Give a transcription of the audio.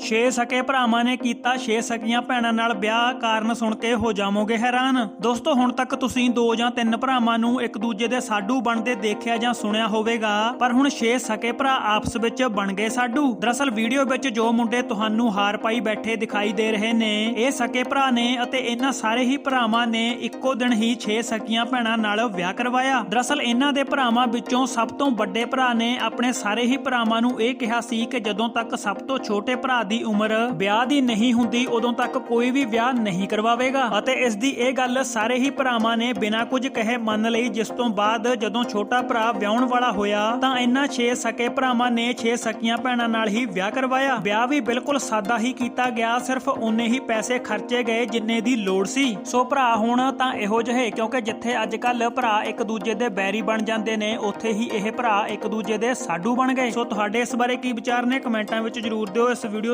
ਛੇ ਸਕੇ ਭਰਾਵਾਂ ਨੇ ਕੀਤਾ, ਛੇ ਸਕੀਆਂ ਭੈਣਾਂ ਨਾਲ ਵਿਆਹ ਕਾਰਨ ਸੁਣ ਕੇ ਹੋ ਜਾਵੋਗੇ ਹੈਰਾਨ। ਦੋਸਤੋ, ਹੁਣ ਤੱਕ ਤੁਸੀਂ ਦੋ ਜਾਂ ਤਿੰਨ ਭਰਾਵਾਂ ਨੂੰ ਇੱਕ ਦੂਜੇ ਦੇ ਸਾਡੂ ਬਣਦੇ ਦੇਖਿਆ ਜਾਂ ਸੁਣਿਆ ਹੋਵੇਗਾ, ਪਰ ਹੁਣ ਛੇ ਸਕੇ ਭਰਾ ਆਪਸ ਵਿੱਚ ਬਣ ਗਏ ਸਾਡੂ। ਦਰਅਸਲ ਵੀਡੀਓ ਵਿੱਚ ਜੋ ਮੁੰਡੇ ਤੁਹਾਨੂੰ ਹਾਰ ਪਾਈ ਬੈਠੇ ਦਿਖਾਈ ਦੇ ਰਹੇ ਨੇ, ਇਹ ਸਕੇ ਭਰਾ ਨੇ ਅਤੇ ਇਹਨਾਂ ਸਾਰੇ ਹੀ ਭਰਾਵਾਂ ਨੇ ਇੱਕੋ ਦਿਨ ਹੀ ਛੇ ਸਕੀਆਂ ਭੈਣਾਂ ਨਾਲ ਵਿਆਹ ਕਰਵਾਇਆ। ਦਰਅਸਲ ਇਹਨਾਂ ਦੇ ਭਰਾਵਾਂ ਵਿੱਚੋਂ ਸਭ ਤੋਂ ਵੱਡੇ ਭਰਾ ਨੇ ਆਪਣੇ ਸਾਰੇ ਹੀ ਭਰਾਵਾਂ ਨੂੰ ਇਹ ਕਿਹਾ ਸੀ ਕਿ ਜਦੋਂ ਤੱਕ ਸਭ ਤੋਂ ਛੋਟੇ ਭਰਾ ਦੀ ਉਮਰ ਵਿਆਹ ਦੀ ਨਹੀਂ ਹੁੰਦੀ, ਉਦੋਂ ਤੱਕ ਕੋਈ ਵੀ ਵਿਆਹ ਨਹੀਂ ਕਰਵਾਵੇਗਾ। ਅਤੇ ਇਸ ਦੀ ਇਹ ਗੱਲ ਸਾਰੇ ਹੀ ਭਰਾਵਾਂ ਨੇ ਬਿਨਾਂ ਕੁਝ ਕਹੇ ਮੰਨ ਲਈ, ਜਿਸ ਤੋਂ ਬਾਅਦ ਜਦੋਂ ਛੋਟਾ ਭਰਾ ਵਿਆਹਣ ਵਾਲਾ ਹੋਇਆ, ਤਾਂ ਇਹਨਾਂ 6 ਸਕੇ ਭਰਾਵਾਂ ਨੇ 6 ਸਕੀਆਂ ਭੈਣਾਂ ਨਾਲ ਹੀ ਵਿਆਹ ਕਰਵਾਇਆ। ਵਿਆਹ ਵੀ ਬਿਲਕੁਲ ਸਾਦਾ ਹੀ ਕੀਤਾ ਗਿਆ, ਸਿਰਫ ਉਨੇ ਹੀ ਪੈਸੇ ਖਰਚੇ ਗਏ ਜਿੰਨੇ ਦੀ ਲੋੜ ਸੀ। ਸੋ ਭਰਾ ਹੁਣ ਤਾਂ ਇਹੋ ਜਿਹੇ, ਕਿਉਂਕਿ ਜਿੱਥੇ ਅੱਜ ਕੱਲ ਭਰਾ ਇੱਕ ਦੂਜੇ ਦੇ ਬੈਰੀ ਬਣ ਜਾਂਦੇ ਨੇ, ਉੱਥੇ ਹੀ ਇਹ ਭਰਾ ਇੱਕ ਦੂਜੇ ਦੇ ਸਾਡੂ ਬਣ ਗਏ। ਸੋ ਤੁਹਾਡੇ ਇਸ ਬਾਰੇ ਕੀ ਵਿਚਾਰ ਨੇ, ਕਮੈਂਟਾਂ ਵਿੱਚ ਜਰੂਰ ਦਿਓ, ਇਸ ਵੀਡੀਓ